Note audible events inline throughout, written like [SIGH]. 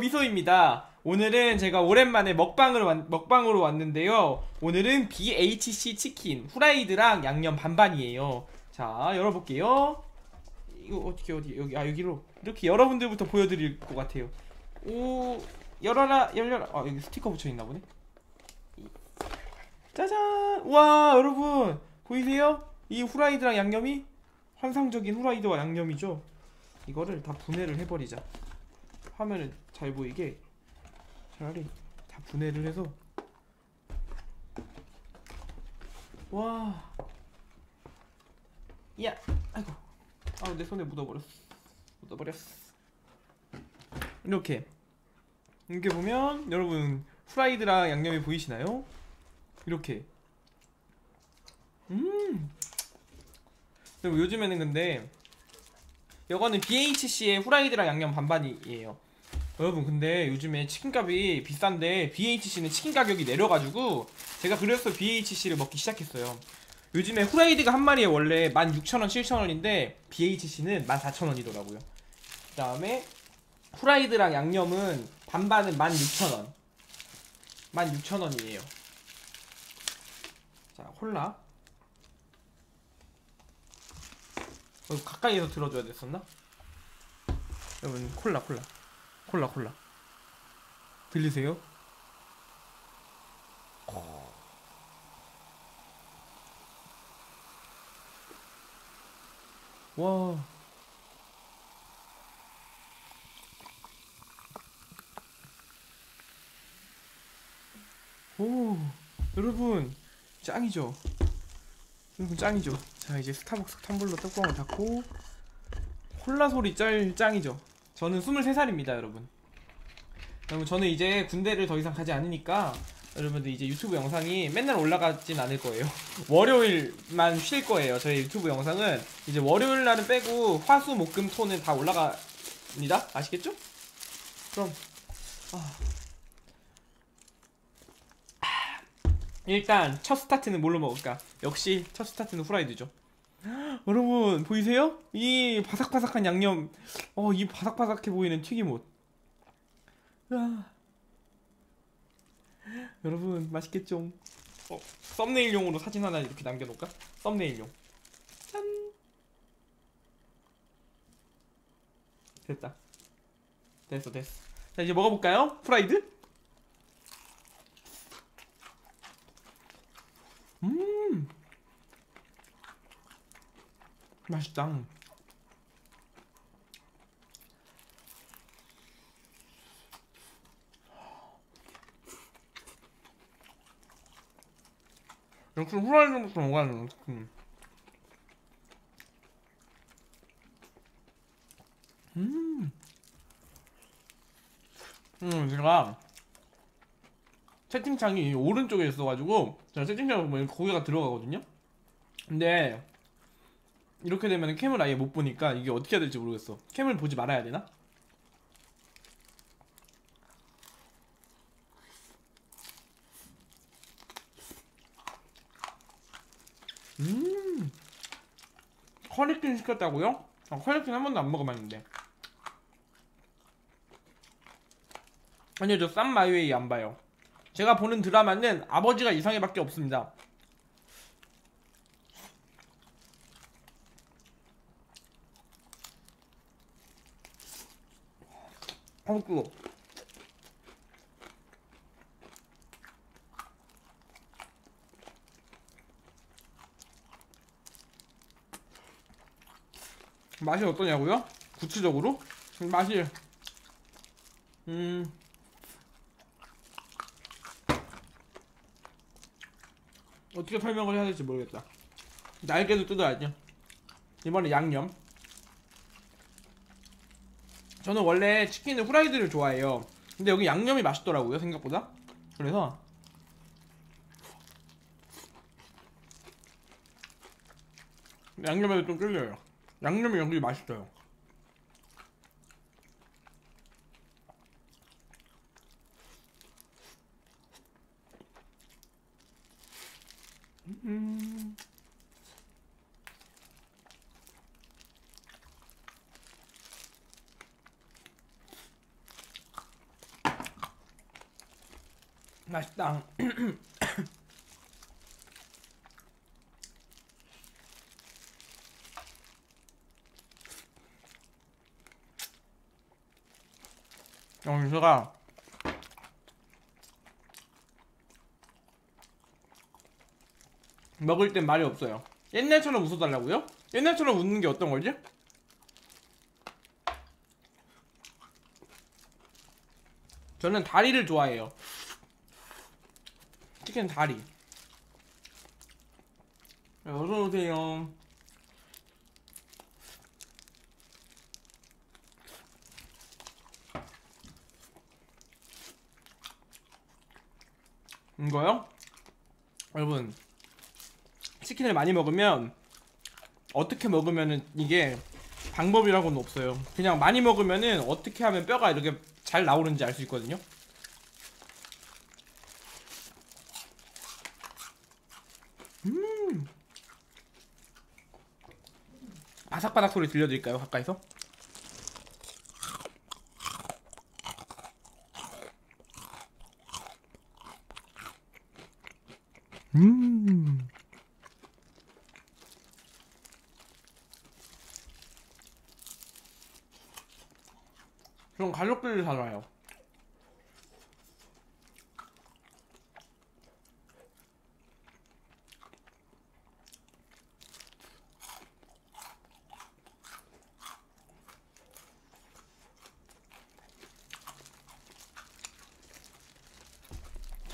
미소입니다. 오늘은 제가 오랜만에 먹방으로 왔, 먹방으로 왔는데요. 오늘은 BHC 치킨 후라이드랑 양념 반반이에요. 자, 열어볼게요. 이거 어떻게 어디 여기 아 여기로 이렇게 여러분들부터 보여드릴 것 같아요. 오 열어라 열려라. 아 여기 스티커 붙여 있나 보네. 짜잔! 와 여러분 보이세요? 이 후라이드랑 양념이 환상적인 후라이드와 양념이죠. 이거를 다 분해를 해버리자. 화면을 잘 보이게 차라리 다 분해를 해서 와. 야, 아이고. 아, 내 손에 묻어버렸어. 묻어버렸어. 이렇게. 이렇게 보면 여러분 후라이드랑 양념이 보이시나요? 이렇게. 음. 요즘에는 근데 이거는 BHC의 후라이드랑 양념 반반이에요. 여러분 근데 요즘에 치킨값이 비싼데 BHC는 치킨 가격이 내려가지고 제가 그래서 BHC를 먹기 시작했어요. 요즘에 후라이드가 한 마리에 원래 16,000원, 7,000원인데 BHC는 14,000원이더라고요. 그 다음에 후라이드랑 양념은 반반은 16,000원. 16,000원이에요. 자, 콜라. 어, 가까이에서 들어줘야 됐었나? 여러분 콜라 콜라 콜라 콜라 들리세요? 와 오, 여러분 짱이죠? 여러분 짱이죠? 자 이제 스타벅스 텀블러 뚜껑을 닫고 콜라 소리 짤 짱이죠? 저는 23살입니다 여러분 여러분 저는 이제 군대를 더 이상 가지 않으니까 여러분들 이제 유튜브 영상이 맨날 올라가진 않을 거예요 [LAUGHS] 월요일만 쉴 거예요 저희 유튜브 영상은 이제 월요일 날은 빼고 화수 목금 토는 다 올라갑니다 아시겠죠? 그럼 아. 일단 첫 스타트는 뭘로 먹을까? 역시 첫 스타트는 후라이드죠. 여러분 보이세요? 이 바삭바삭한 양념, 어 이 바삭바삭해 보이는 튀김옷. 으아. 여러분 맛있겠죠? 어, 썸네일용으로 사진 하나 이렇게 남겨놓을까? 썸네일용. 짠. 됐다. 됐어 됐어. 자 이제 먹어볼까요? 프라이드? 음 맛있다 역시 후라이드부터 먹어야 음. 음. 음, 제가 채팅창이 오른쪽에 있어가지고 제가 채팅창을 보면 고개가 들어가거든요 근데 이렇게 되면 캠을 아예 못 보니까 이게 어떻게 해야 될지 모르겠어 캠을 보지 말아야 되나? 음 커리킨 시켰다고요? 아, 커리킨 한 번도 안 먹어봤는데 아니요 저 쌈 마이웨이 안 봐요 제가 보는 드라마는 아버지가 이상해밖에 없습니다. 어, 뜨거. 맛이 어떠냐고요? 구체적으로? 맛이 음 어떻게 설명을 해야 될지 모르겠다. 날개도 뜯어야지. 이번에 양념. 저는 원래 치킨을 후라이드를 좋아해요. 근데 여기 양념이 맛있더라고요, 생각보다. 그래서 양념에도 좀 끌려요. 양념이 여기 맛있어요. 음. 맛있다. [CLEARS THROAT] 영수가 먹을 땐 말이 없어요. 옛날처럼 웃어달라고요? 옛날처럼 웃는 게 어떤 거지? 저는 다리를 좋아해요. 치킨 다리. 어서 오세요. 이거요? 여러분 치킨을 많이 먹으면 어떻게 먹으면은 이게 방법이라고는 없어요. 그냥 많이 먹으면은 어떻게 하면 뼈가 이렇게 잘 나오는지 알 수 있거든요. 음. 바삭바삭 소리 들려드릴까요? 가까이서? 음. 전 가족들이 살아요.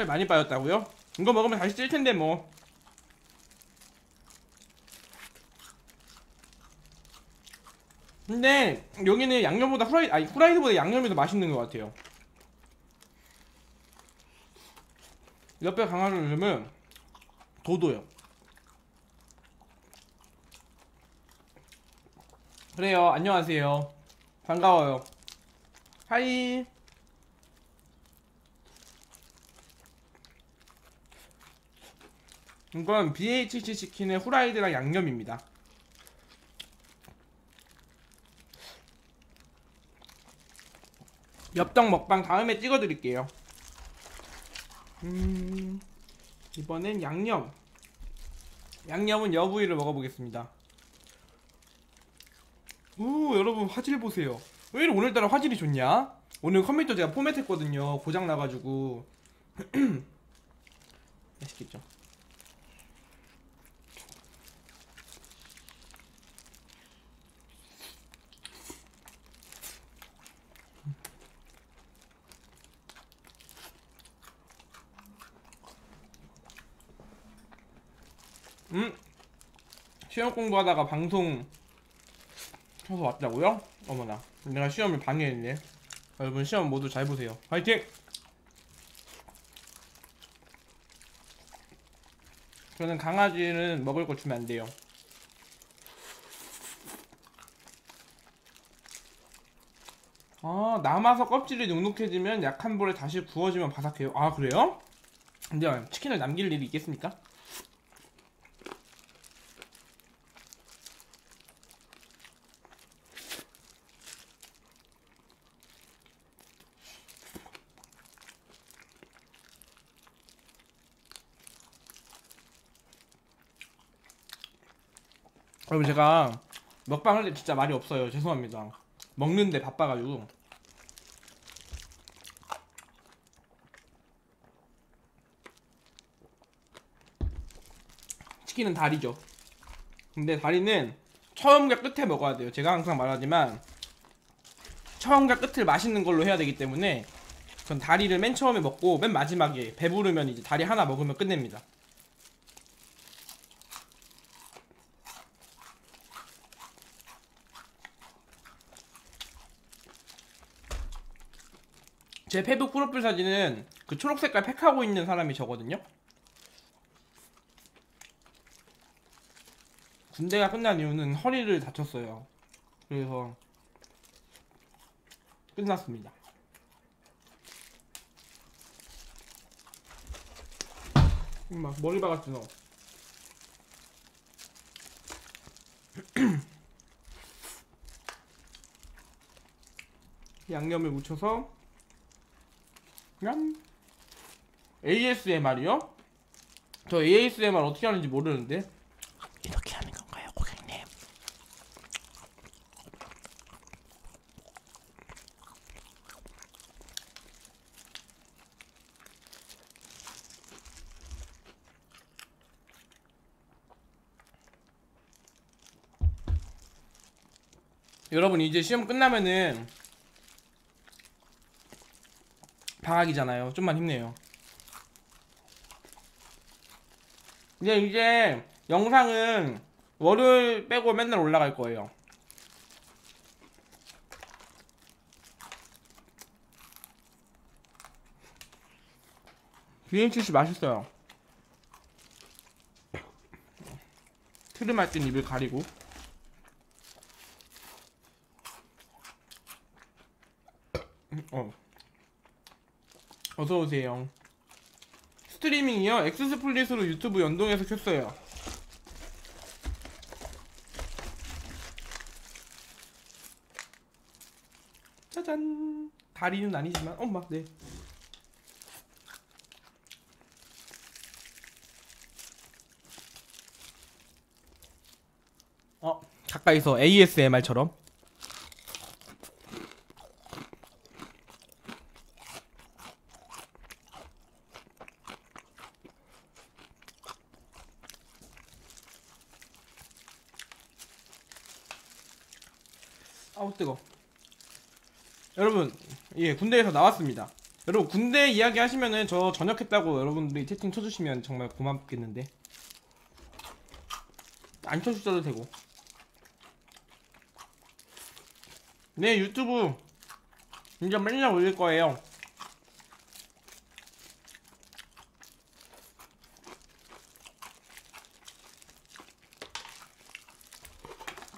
살 많이 빠졌다고요? 이거 먹으면 다시 찔 텐데 뭐. 근데 여기는 양념보다 후라이 아니 후라이드보다 양념이 더 맛있는 것 같아요. 옆에 강화도 이름은 도도요. 그래요. 안녕하세요. 반가워요. 하이. 이건 BHC 치킨의 후라이드랑 양념입니다. 엽떡 먹방 다음에 찍어드릴게요. 음, 이번엔 양념. 양념은 여부위를 먹어보겠습니다. 오, 여러분 화질 보세요. 왜 이렇게 오늘따라 화질이 좋냐? 오늘 컴퓨터 제가 포맷했거든요. 고장 나가지고. [CLEARS THROAT] 맛있겠죠? 음 시험 공부하다가 방송 켜서 왔다고요? 어머나 내가 시험을 방해했네 여러분 시험 모두 잘 보세요 화이팅! 저는 강아지는 먹을 거 주면 안 돼요 아 남아서 껍질이 눅눅해지면 약한 불에 다시 구워지면 바삭해요 아 그래요? 근데 치킨을 남길 일이 있겠습니까? 여러분 제가 먹방 할 때 진짜 말이 없어요. 죄송합니다. 먹는데 바빠가지고. 치킨은 다리죠. 근데 다리는 처음과 끝에 먹어야 돼요. 제가 항상 말하지만 처음과 끝을 맛있는 걸로 해야 되기 때문에 전 다리를 맨 처음에 먹고 맨 마지막에 배부르면 이제 다리 하나 먹으면 끝냅니다 제 페북 프로필 사진은 그 초록색깔 팩하고 있는 사람이 저거든요. 군대가 끝난 이유는 허리를 다쳤어요. 그래서 끝났습니다. 막 머리 박았지 너. [CLEARS THROAT] 양념을 묻혀서 얌 ASMR이요? 저 ASMR 어떻게 하는지 모르는데 이렇게 하는 건가요, 고객님? 여러분 이제 시험 끝나면은 방학이잖아요. 좀만 힘내요. 이제 이제 영상은 월요일 빼고 맨날 올라갈 거예요. BHC 맛있어요. 트름 할땐 입을 가리고. 어. 어서 오세요. 스트리밍이요? 엑스스플릿으로 유튜브 연동해서 켰어요. 짜잔. 다리는 아니지만, 엄마, 네. 어, 가까이서 ASMR처럼. 뜨거. 여러분, 예 군대에서 나왔습니다. 여러분 군대 이야기 하시면은 저 전역했다고 여러분들이 채팅 쳐주시면 정말 고맙겠는데. 안 쳐주셔도 되고. 네 유튜브 이제 맨날 올릴 거예요.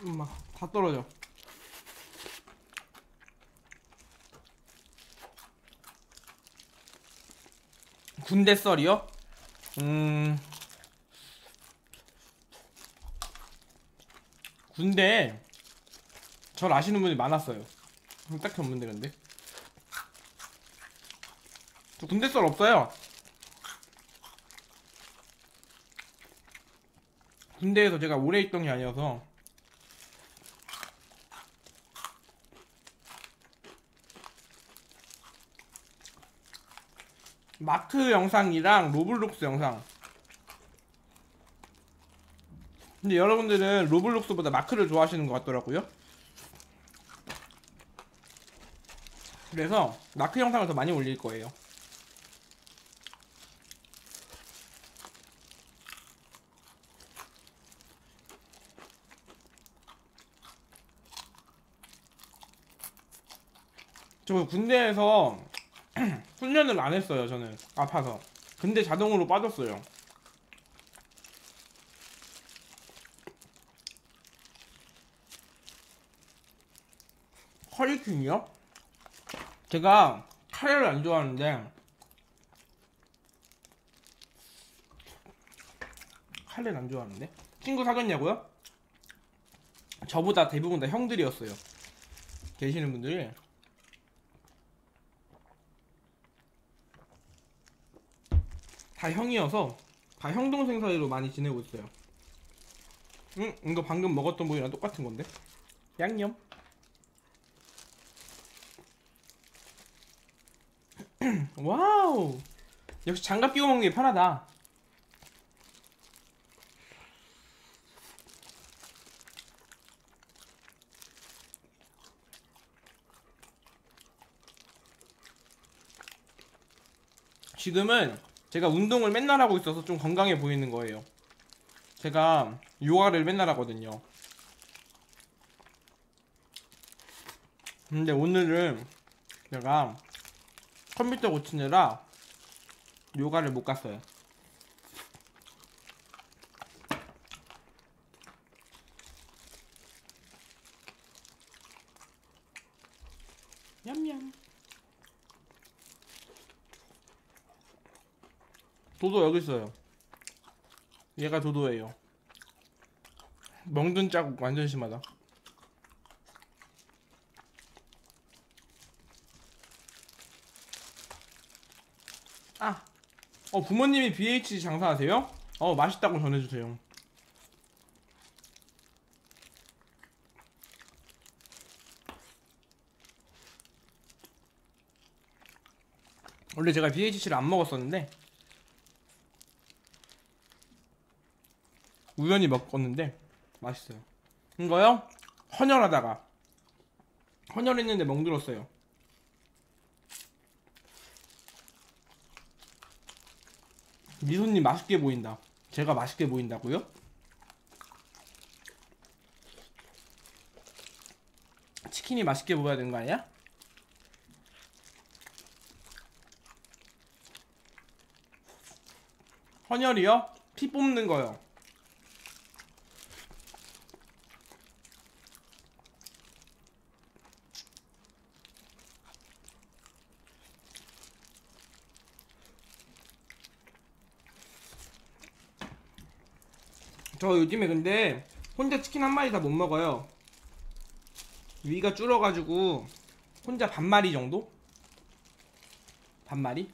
엄마 다 떨어져. 군대 썰이요? 음 군대 절 아시는 분이 많았어요. 딱히 없는데 근데 저 군대 썰 없어요. 군대에서 제가 오래 있던 게 아니어서 마크 영상이랑 로블록스 영상. 근데 여러분들은 로블록스보다 마크를 좋아하시는 것 같더라고요. 그래서 마크 영상을 더 많이 올릴 거예요. 저 군대에서 [CLEARS THROAT] 훈련을 안 했어요 저는. 아파서. 근데 자동으로 빠졌어요. 커리킹이요? 제가 카레를 안 좋아하는데 카레를 안 좋아하는데? 친구 사귀었냐고요? 저보다 대부분 다 형들이었어요. 계시는 분들이 다 형이어서 다 형동생 사이로 많이 지내고 있어요. 응, 이거 방금 먹었던 모이랑 똑같은 건데. 양념. [CLEARS THROAT] 와우. 역시 장갑 끼고 먹는 게 편하다. 지금은 제가 운동을 맨날 하고 있어서 좀 건강해 보이는 거예요. 제가 요가를 맨날 하거든요. 근데 오늘은 제가 컴퓨터 고치느라 요가를 못 갔어요. 도도 여기 있어요. 얘가 도도예요. 멍든 자국 완전 심하다. 아, 어 부모님이 BH 장사하세요? 어 맛있다고 전해주세요. 원래 제가 BHC를 안 먹었었는데 우연히 먹었는데 맛있어요. 이거요? 헌혈하다가 헌혈했는데 멍들었어요. 미소님 맛있게 보인다. 제가 맛있게 보인다고요? 치킨이 맛있게 보여야 되는 거 아니야? 헌혈이요? 피 뽑는 거요. 저 요즘에 근데 혼자 치킨 한 마리 다 못 먹어요. 위가 줄어가지고 혼자 반 마리 정도? 반 마리?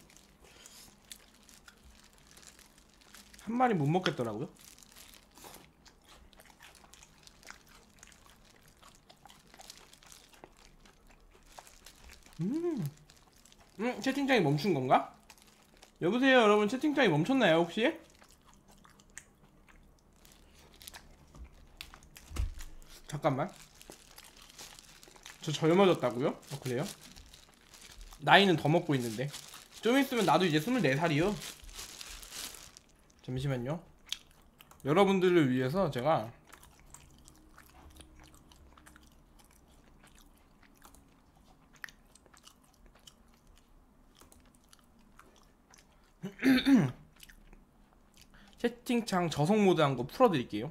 한 마리 못 먹겠더라고요. 음, 음 채팅창이 멈춘 건가? 여보세요, 여러분 채팅창이 멈췄나요 혹시? 잠깐만. 저 젊어졌다고요? 어, 그래요? 나이는 더 먹고 있는데. 좀 있으면 나도 이제 24살이요. 잠시만요. 여러분들을 위해서 제가 [CLEARS THROAT] 채팅창 저속 모드 한 거 풀어드릴게요.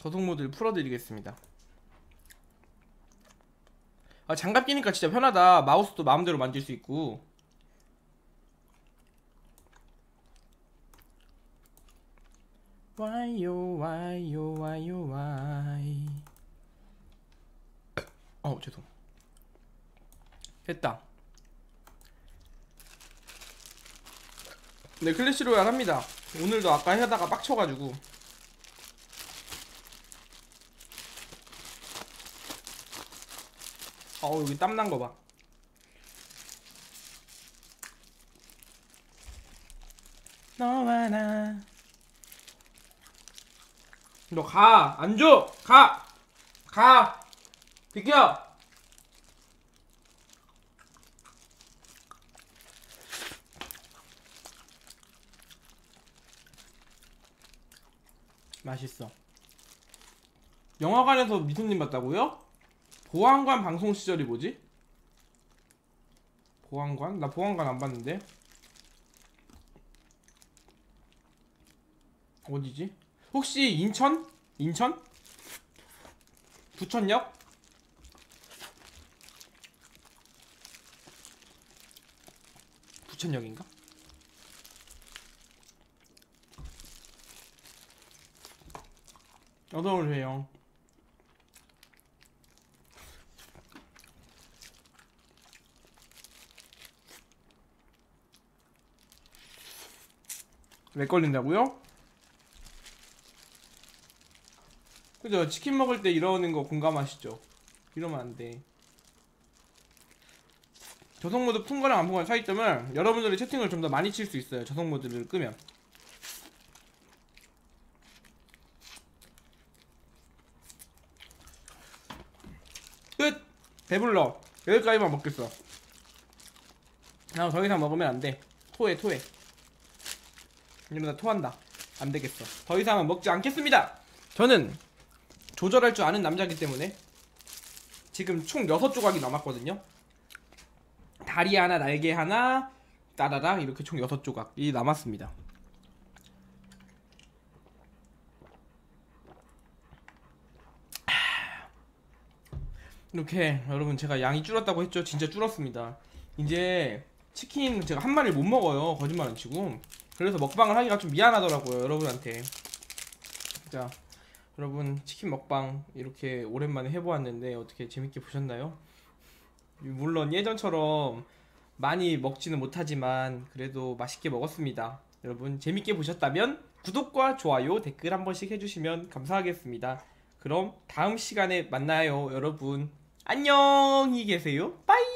저속 모드를 풀어드리겠습니다. 아, 장갑 끼니까 진짜 편하다. 마우스도 마음대로 만질 수 있고. 와요 와요 와요 와이. 어 죄송. 됐다. 네 클래시 로얄 합니다. 오늘도 아까 하다가 빡쳐가지고. 어우 여기 땀난 거 봐. 너와 나. 너 가. 안 줘. 가. 가. 비켜. 맛있어. 영화관에서 미소님 봤다고요? 보안관 방송 시절이 뭐지? 보안관? 나 보안관 안 봤는데. 어디지? 혹시 인천? 인천? 부천역? 부천역인가? 어서 오세요. 왜 걸린다고요? 그죠? 치킨 먹을 때 이러는 거 공감하시죠? 이러면 안 돼. 저속 모드 푼 거랑 안 푼 거랑 차이점은 여러분들이 채팅을 좀 더 많이 칠 수 있어요. 저속 모드를 끄면. 끝! 배불러. 여기까지만 먹겠어. 아, 더 이상 먹으면 안 돼. 토해, 토해. 이러면 나 토한다. 안 되겠어. 더 이상은 먹지 않겠습니다. 저는 조절할 줄 아는 남자기 때문에 지금 총 6조각이 남았거든요. 다리 하나, 날개 하나, 따라라 이렇게 총 6조각이 남았습니다. 이렇게 여러분 제가 양이 줄었다고 했죠. 진짜 줄었습니다. 이제 치킨 제가 한 마리를 못 먹어요. 거짓말 안 치고. 그래서 먹방을 하기가 좀 미안하더라고요. 여러분한테. 자, 여러분 치킨 먹방 이렇게 오랜만에 해보았는데 어떻게 재밌게 보셨나요? 물론 예전처럼 많이 먹지는 못하지만 그래도 맛있게 먹었습니다. 여러분 재밌게 보셨다면 구독과 좋아요, 댓글 한 번씩 해주시면 감사하겠습니다. 그럼 다음 시간에 만나요, 여러분. 안녕히 계세요. 빠이!